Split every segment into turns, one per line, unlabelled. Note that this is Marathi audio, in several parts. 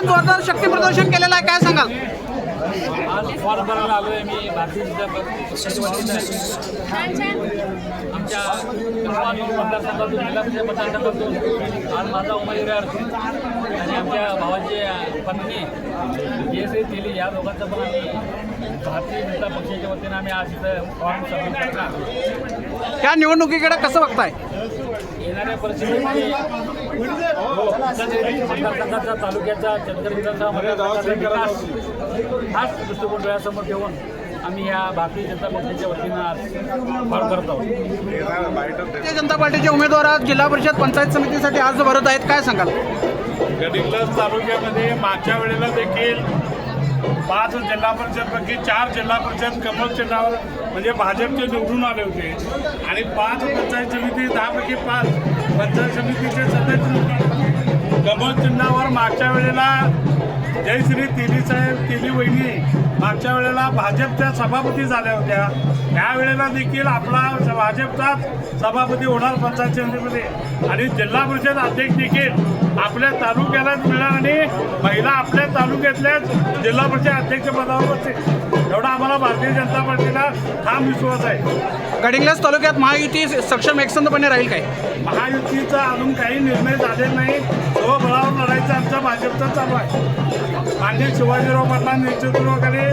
पण जोरदार शक्ती प्रदर्शन केलेलं आहे काय सांगाल?
आज फॉर्म भरायला आलो आहे मी भारतीय जनता आमच्या मतदारसंघातून जिल्हा परिषद मतदारसंघातून आज माझा उमेदवारी अर्ज आणि आमच्या भावाची पत्नी जयश्री तेली या दोघांचं पण आम्ही भारतीय जनता पक्षाच्या वतीनं आम्ही आज इथं फॉर्म सबमिट करणार
या निवडणुकीकडे कसं बघताय?
येणाऱ्या मतदारसंघाचा तालुक्याचा चंद्र विधानसभा विकास हाच दृष्टिकोन डोळ्यासमोर ठेवून आम्ही या भारतीय जनता पक्षाच्या वतीनं आज करत आहोत.
भारतीय जनता पार्टीचे उमेदवार आज जिल्हा परिषद पंचायत समितीसाठी अर्ज भरत आहेत. काय सांगाल?
गडिंग्लज तालुक्यामध्ये मागच्या वेळेला देखील पाच जिल्हा परिषदपैकी चार जिल्हा परिषद कमल चिन्हावर म्हणजे भाजपचे निवडून आले होते. आणि पाच पंचायत समिती दहापैकी पाच पंचायत समितीचे सदस्य कमल चिन्हावर मागच्या वेळेला जयश्री तेली साहेब तेली वहिनी मागच्या वेळेला भाजपच्या सभापती झाल्या होत्या. त्या वेळेला देखील आपला भाजपचाच सभापती होणार पंचायत समितीमध्ये. आणि जिल्हा परिषद अध्यक्ष देखील आपल्या तालुक्यालाच मिळणार आणि महिला आपल्या तालुक्यातल्याच जिल्हा परिषद अध्यक्ष पदावर बसतील. एवढा आम्हाला भारतीय जनता पार्टीला ठाम विश्वास आहे.
गडिंग्लज तालुक्यात महायुती सक्षम एकसंधपणे राहील काय?
महायुतीचा अजून काही निर्णय झाले नाही. तो बळावर लढायचा आमचा भाजपचा चालू आहे. मान्य शिवाजीराव पाटलां नेतृत्वाखाली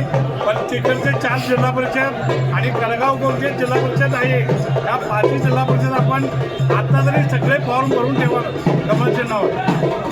पण तिकडचे चार जिल्हा परिषद आणि कळगाव गोरचे जिल्हा परिषद आहे. या पाचही जिल्हा परिषद आपण आता तरी सगळे फॉर्म भरून ठेवा कमल चिन्हावर धन्यवाद